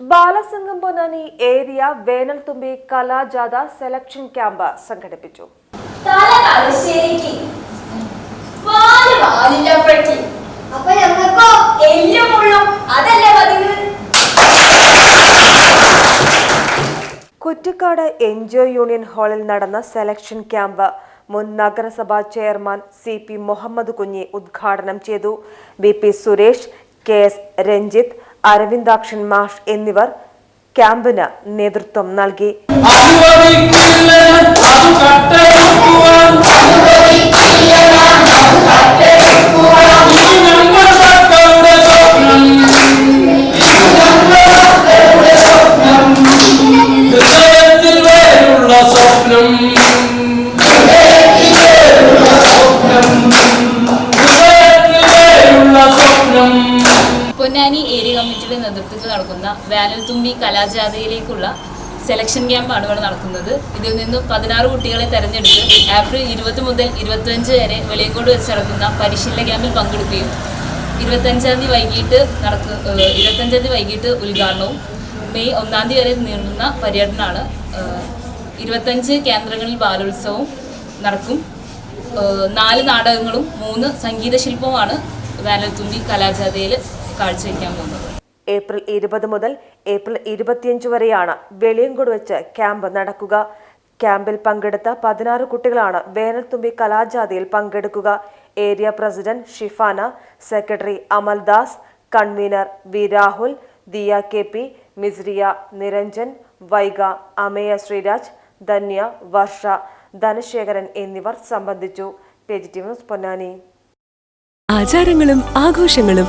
Balasangham Ponnani area വേനൽത്തുമ്പി കലാജാഥ selection camp സംഘടിപ്പിച്ചു. Kuttikkad N വാൽ വാലില്ലപ്പഴക്ക് അപ്പൊ ഞങ്ങൾക്കോ എല്ലും മുള്ളും അതല്ലേ പതിവ്? കുറ്റിക്കാട് എൻജോയ് യൂണിയൻ ഹാളിൽ നടന്ന സെലക്ഷൻ ക്യാമ്പ് മുൻ നഗരസഭാ chairman C P Muhammad Kunhi ഉദ്ഘാടനം ചെയ്തു. B P Suresh K S Ranjith Aravindakshan മാഷ് എന്നിവർ ക്യാമ്പിന് നേതൃത്വം നൽകി. സ്വപ്നം. പൊന്നാനി ഏരിയ കമ്മിറ്റിയുടെ നേതൃത്വത്തിൽ നടക്കുന്ന വേനൽത്തുമ്പി കലാജാഥയിലേക്കുള്ള സെലക്ഷൻ ക്യാമ്പാണ് ഇവിടെ നടക്കുന്നത്. ഇതിൽ നിന്നും പതിനാറ് കുട്ടികളെ തെരഞ്ഞെടുത്ത് ഏപ്രിൽ ഇരുപത് മുതൽ ഇരുപത്തഞ്ച് വരെ വെളിയങ്കോട് വെച്ച് നടക്കുന്ന പരിശീലന ക്യാമ്പിൽ പങ്കെടുക്കുകയും ഇരുപത്തഞ്ചാം തീയതി വൈകിട്ട് നടക്കു ഇരുപത്തഞ്ചാം തീയതി വൈകിട്ട് ഉദ്ഘാടനവും മെയ് ഒന്നാം തീയതി വരെ നീളുന്ന പര്യടനമാണ്. ഇരുപത്തഞ്ച് കേന്ദ്രങ്ങളിൽ ബാലോത്സവവും നടക്കും. നാല് നാടകങ്ങളും മൂന്ന് സംഗീത ശില്പവുമാണ് വേനൽത്തുമ്പി കലാജാഥയിൽ കാഴ്ചവെക്കാൻ പോകുന്നത്. ഏപ്രിൽ ഇരുപത് മുതൽ ഏപ്രിൽ ഇരുപത്തിയഞ്ച് വരെയാണ് വെളിയങ്കോട് വെച്ച് ക്യാമ്പ് നടക്കുക. ക്യാമ്പിൽ പങ്കെടുത്ത പതിനാറ് കുട്ടികളാണ് വേനൽത്തുമ്പി കലാജാഥയിൽ പങ്കെടുക്കുക. Area president Shifana secretary Amaldas convener V Rahul Diya K P Misriya Niranjan Vaiga Ameya Sreeraj Dhanya Varsha Dhanasekharan എന്നിവർ സംബന്ധിച്ചു. പൊന്നാനി. ആചാരങ്ങളും ആഘോഷങ്ങളും